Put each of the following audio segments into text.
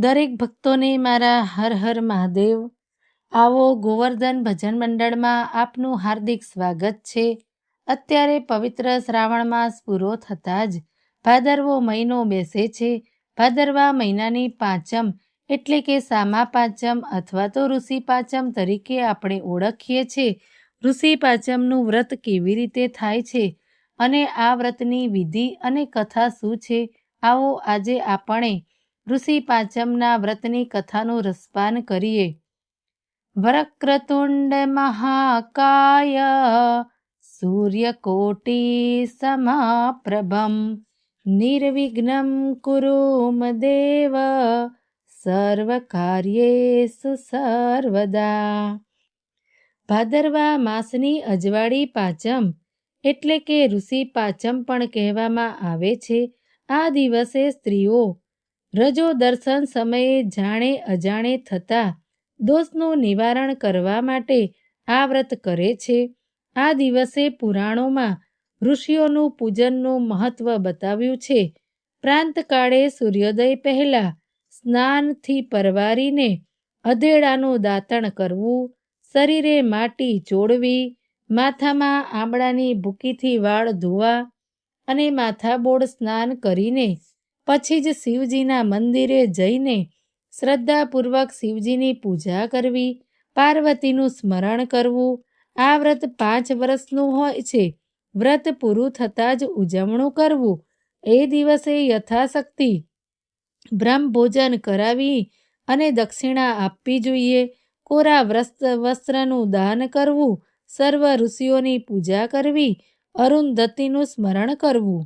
દરેક ભક્તોને મારા હર હર મહાદેવ. આવો ગોવર્ધન ભજન મંડળમાં આપનું હાર્દિક સ્વાગત છે. અત્યારે પવિત્ર શ્રાવણ માસ પૂરો થતાં જ ભાદરવો મહિનો બેસે છે. ભાદરવા મહિનાની પાંચમ એટલે કે સામા પાંચમ અથવા તો ઋષિ પાંચમ તરીકે આપણે ઓળખીએ છીએ. ઋષિ પાંચમનું વ્રત કેવી રીતે થાય છે? અને આ વ્રતની વિધિ અને કથા શું છે? આવો આજે આપણે ઋષિ પાંચમના વ્રતની કથાનું રસપાન કરીએ. વક્રતુંડ મહાકાય, સૂર્યકોટી સમાપ્રભમ, નિર્વિઘ્નમ કુરુમ દેવ, સર્વકાર્યેષુ સર્વદા. ભાદરવા માસની અજવાળી પાંચમ એટલે કે ઋષિ પાચમ પણ કહેવામાં આવે છે. આ દિવસે સ્ત્રીઓ રજો દર્શન સમયે જાણે અજાણે થતા દોષનું નિવારણ કરવા માટે આ વ્રત કરે છે. આ દિવસે પુરાણોમાં ઋષિઓનું પૂજનનું મહત્વ બતાવ્યું છે. પ્રાંતકાળે સૂર્યોદય પહેલા સ્નાનથી પરવારીને અધેડાનું દાંતણ કરવું, શરીરે માટી ચોળવી, માથામાં આંબળાની ભૂકીથી વાળ ધોવા અને માથાબોળ સ્નાન કરીને પછી જ શિવજીના મંદિરે જઈને શ્રદ્ધાપૂર્વક શિવજીની પૂજા કરવી, પાર્વતીનું સ્મરણ કરવું. આ વ્રત પાંચ વર્ષનું હોય છે. વ્રત પૂરું થતાં જ ઉજવણું કરવું. એ દિવસે યથાશક્તિ બ્રહ્મ ભોજન કરાવી અને દક્ષિણા આપવી જોઈએ. કોરા વ્રસ્ત વસ્ત્રનું દાન કરવું. સર્વ ઋષિઓની પૂજા કરવી. અરુંધતીનું સ્મરણ કરવું.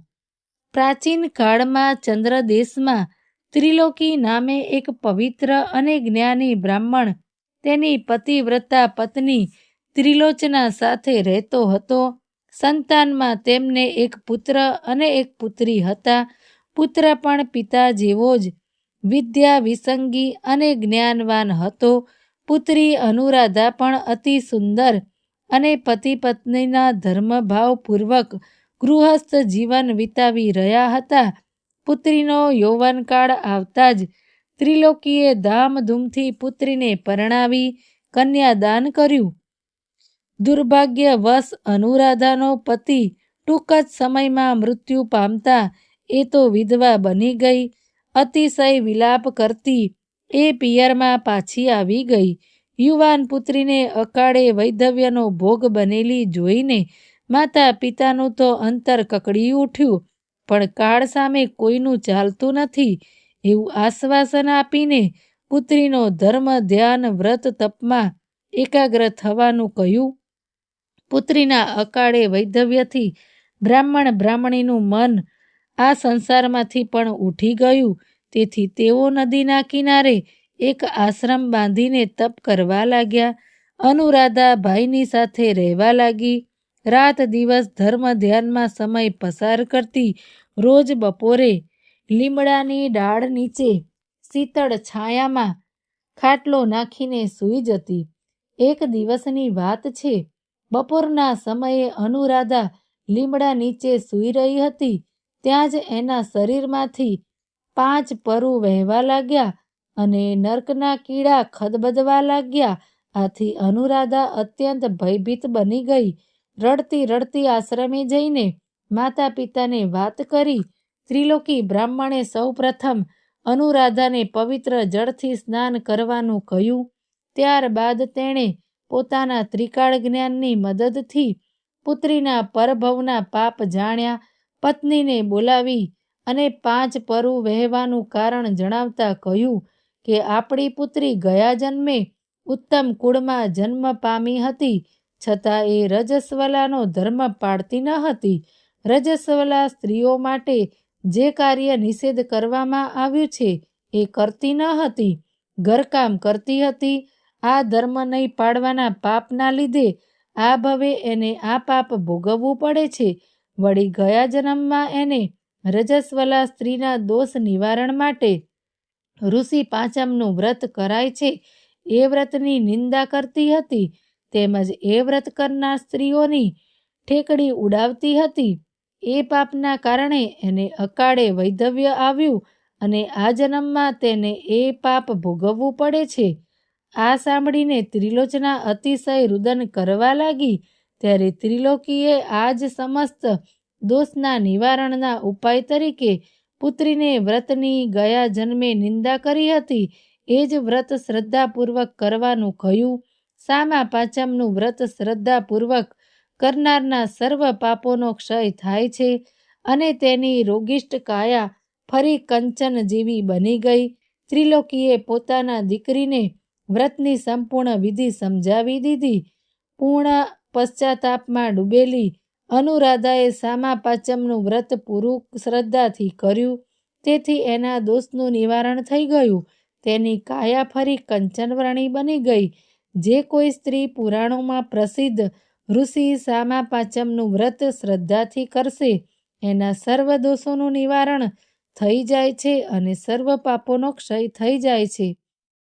પ્રાચીન કાળમાં ચંદ્ર ત્રિલોકી નામે એક પવિત્ર અને જ્ઞાની બ્રાહ્મણ તેની પતિવ્રતા પત્ની ત્રિલોચના સાથે રહેતો હતો. સંતાનમાં તેમને એક પુત્ર અને એક પુત્રી હતા. પુત્ર પણ પિતા જેવો જ વિદ્યા વિસંગી અને જ્ઞાનવાન હતો. પુત્રી અનુરાધા પણ અતિ સુંદર અને પતિ પત્નીના ધર્મભાવપૂર્વક ગૃહસ્થ જીવન વિતાવી રહ્યા હતા. પુત્રીનો યૌવનકાળ આવતા જ ત્રિલોકીએ ધામધૂમથી પુત્રીને પરણાવી કન્યાદાન કર્યું. દુર્ભાગ્યવશ અનુરાધાનો પતિ ટૂંક જ સમયમાં મૃત્યુ પામતા એ તો વિધવા બની ગઈ. અતિશય વિલાપ કરતી એ પિયરમાં પાછી આવી ગઈ. યુવાન પુત્રીને અકાળે વૈધવ્યનો ભોગ બનેલી જોઈને માતા પિતાનું તો અંતર કકડી ઉઠ્યું, પણ કાળ સામે કોઈનું ચાલતું નથી. એવું આશ્વાસન આપીને પુત્રીનો ધર્મ, ધ્યાન, વ્રત, તપમાં એકાગ્ર થવાનું કહ્યું. પુત્રીના અકાળે વૈધવ્યથી બ્રાહ્મણ બ્રાહ્મણીનું મન આ સંસારમાંથી પણ ઉઠી ગયું. તેથી તેઓ નદીના કિનારે એક આશ્રમ બાંધીને તપ કરવા લાગ્યા. અનુરાધા ભાઈની સાથે રહેવા લાગી. રાત દિવસ ધર્મ ધ્યાનમાં સમય પસાર કરતી રોજ બપોરે લીમડાની ડાળ નીચે શીતળ છાયામાં ખાટલો નાખીને સૂઈ જતી. એક દિવસની વાત છે, બપોરના સમયે અનુરાધા લીમડા નીચે સૂઈ રહી હતી, ત્યાં જ એના શરીરમાંથી પાંચ પરુ વહેવા લાગ્યા અને નર્કના કીડા ખદબદવા લાગ્યા. આથી અનુરાધા અત્યંત ભયભીત બની ગઈ. રડતી રડતી આશ્રમે જઈને માતા પિતાને વાત કરી. ત્રિલોકી બ્રાહ્મણે સૌપ્રથમ અનુરાધાને પવિત્ર જળથી સ્નાન કરવાનું કહ્યું. ત્યારબાદ તેણે પોતાના ત્રિકાળ જ્ઞાનની મદદથી પુત્રીના પરભવના પાપ જાણ્યા, પત્નીને બોલાવી અને પાંચ પરુ વહેવાનું કારણ જણાવતા કહ્યું કે આપણી પુત્રી ગયા જન્મે ઉત્તમ કુળમાં જન્મ પામી હતી. છતાં એ રજસ્વલાનો ધર્મ પાળતી ન હતી. રજસ્વલા સ્ત્રીઓ માટે જે કાર્ય નિષેધ કરવામાં આવ્યું છે, એ કરતી ન હતી. ઘરકામ કરતી હતી. આ ધર્મ નહીં પાડવાના પાપના લીધે આ ભવે એને આ પાપ ભોગવવું પડે છે. વળી ગયા જન્મમાં એને રજસ્વલા સ્ત્રીના દોષ નિવારણ માટે ઋષિ પાંચમનું વ્રત કરાય છે. એ વ્રતની નિંદા કરતી હતી. તેમજ એ વ્રત કરનાર સ્ત્રીઓની ઠેકડી ઉડાવતી હતી. એ પાપના કારણે એને અકાળે વૈધવ્ય આવ્યું અને આ જન્મમાં તેને એ પાપ ભોગવવું પડે છે. આ સાંભળીને ત્રિલોચના અતિશય રુદન કરવા લાગી. ત્યારે ત્રિલોકીએ આ જ સમસ્ત દોષના નિવારણના ઉપાય તરીકે પુત્રીને વ્રતની ગયા જન્મે નિંદા કરી હતી. એ જ વ્રત શ્રદ્ધાપૂર્વક કરવાનું કહ્યું. સામા પાંચમનું વ્રત શ્રદ્ધાપૂર્વક કરનારના સર્વ પાપોનો ક્ષય થાય છે અને તેની રોગિષ્ટ કાયા ફરી કંચન જેવી બની ગઈ. ત્રિલોકીએ પોતાના દીકરીને વ્રતની સંપૂર્ણ વિધિ સમજાવી દીધી. પૂર્ણ પશ્ચાતાપમાં ડૂબેલી અનુરાધાએ સામા પાંચમનું વ્રત પૂરું શ્રદ્ધાથી કર્યું. તેથી એના દોષનું નિવારણ થઈ ગયું. તેની કાયા ફરી કંચનવર્ણી બની ગઈ. જે કોઈ સ્ત્રી પુરાણોમાં પ્રસિદ્ધ ઋષિ સામા પાંચમનું વ્રત શ્રદ્ધાથી કરશે, એના સર્વ દોષોનું નિવારણ થઈ જાય છે અને સર્વ પાપોનો ક્ષય થઈ જાય છે.